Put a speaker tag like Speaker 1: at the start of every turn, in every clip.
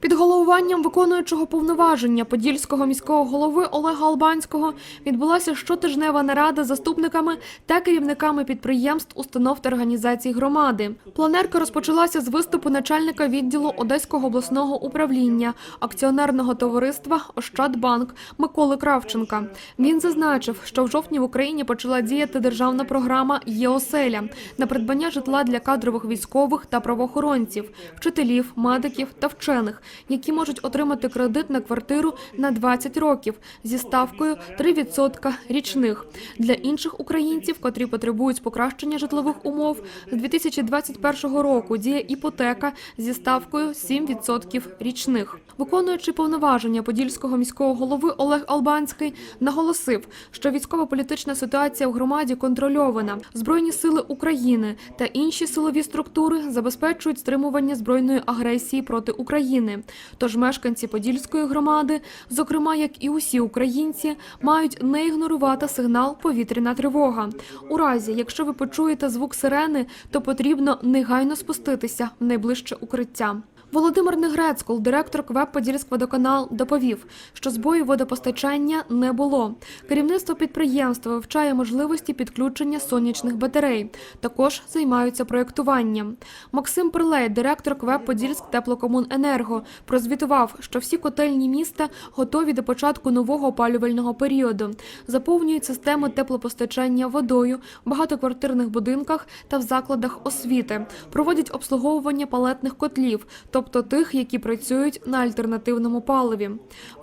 Speaker 1: Під головуванням виконуючого повноваження подільського міського голови Олега Албанського відбулася щотижнева нарада заступниками та керівниками підприємств, установ та організацій громади. Планерка розпочалася з виступу начальника відділу Одеського обласного управління акціонерного товариства Ощадбанк Миколи Кравченка. Він зазначив, що в жовтні в Україні почала діяти державна програма «Єоселя» на придбання житла для кадрових військових та правоохоронців, вчителів, медиків та вчених, які можуть отримати кредит на квартиру на 20 років зі ставкою 3% річних. Для інших українців, котрі потребують покращення житлових умов, з 2021 року діє іпотека зі ставкою 7% річних. Виконуючи повноваження подільського міського голови Олег Албанський наголосив, що військово-політична ситуація в громаді контрольована. Збройні сили України та інші силові структури забезпечують стримування збройної агресії проти України. Тож мешканці Подільської громади, зокрема як і усі українці, мають не ігнорувати сигнал повітряна тривога. У разі, якщо ви почуєте звук сирени, то потрібно негайно спуститися в найближче укриття. Володимир Негрецькол, директор КВЕП «Подільськводоканал», доповів, що збою водопостачання не було. Керівництво підприємства вивчає можливості підключення сонячних батарей. Також займаються проєктуванням. Максим Перлей, директор КВЕП «Подільськ Теплокомуненерго», прозвітував, що всі котельні міста готові до початку нового опалювального періоду. Заповнюють системи теплопостачання водою в багатоквартирних будинках та в закладах освіти. Проводять обслуговування палетних котлів, тобто тих, які працюють на альтернативному паливі.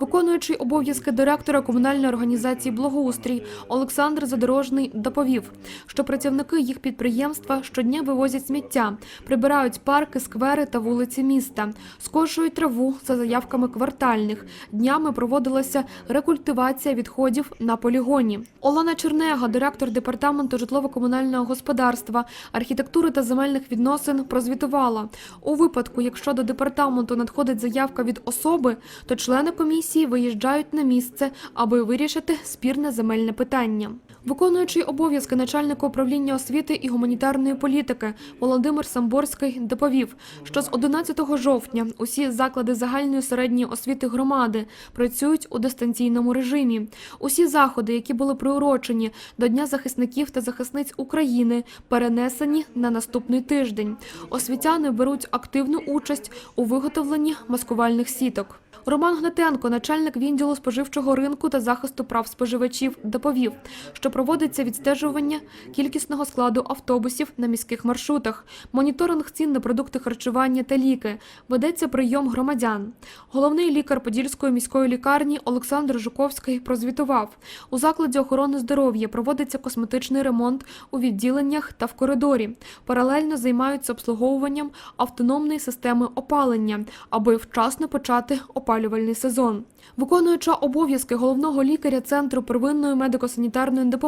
Speaker 1: Виконуючий обов'язки директора комунальної організації Благоустрій Олександр Задорожний доповів, що працівники їх підприємства щодня вивозять сміття, прибирають парки, сквери та вулиці міста, скошують траву за заявками квартальних. Днями проводилася рекультивація відходів на полігоні. Олена Чернега, директор департаменту житлово-комунального господарства, архітектури та земельних відносин, прозвітувала у випадку, якщо до департаменту надходить заявка від особи, то члени комісії виїжджають на місце, аби вирішити спірне земельне питання. Виконуючий обов'язки начальника управління освіти і гуманітарної політики Володимир Самборський доповів, що з 11 жовтня усі заклади загальної середньої освіти громади працюють у дистанційному режимі. Усі заходи, які були приурочені до Дня захисників та захисниць України, перенесені на наступний тиждень. Освітяни беруть активну участь у виготовленні маскувальних сіток. Роман Гнатенко, начальник відділу споживчого ринку та захисту прав споживачів, доповів, що проводиться відстежування кількісного складу автобусів на міських маршрутах, моніторинг цін на продукти харчування та ліки, ведеться прийом громадян. Головний лікар Подільської міської лікарні Олександр Жуковський прозвітував, у закладі охорони здоров'я проводиться косметичний ремонт у відділеннях та в коридорі. Паралельно займаються обслуговуванням автономної системи опалення, аби вчасно почати опалювальний сезон. Виконуюча обов'язки головного лікаря Центру первинної медико-санітарної допомоги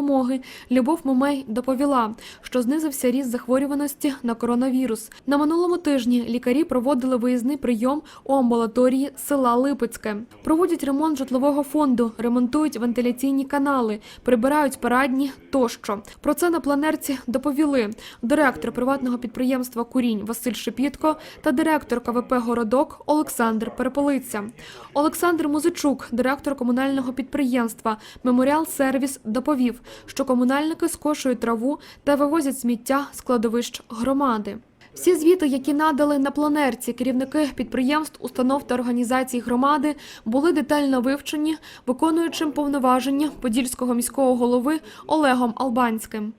Speaker 1: Любов Момей доповіла, що знизився ріст захворюваності на коронавірус. На минулому тижні лікарі проводили виїзний прийом у амбулаторії села Липецьке. Проводять ремонт житлового фонду, ремонтують вентиляційні канали, прибирають парадні тощо. Про це на планерці доповіли директор приватного підприємства Курінь Василь Шепітко та директор КВП Городок Олександр Переполиця. Олександр Музичук, директор комунального підприємства Меморіал Сервіс, доповів, що комунальники скошують траву та вивозять сміття з кладовищ громади. Всі звіти, які надали на планерці керівники підприємств, установ та організацій громади, були детально вивчені виконуючим повноваження подільського міського голови Олегом Албанським.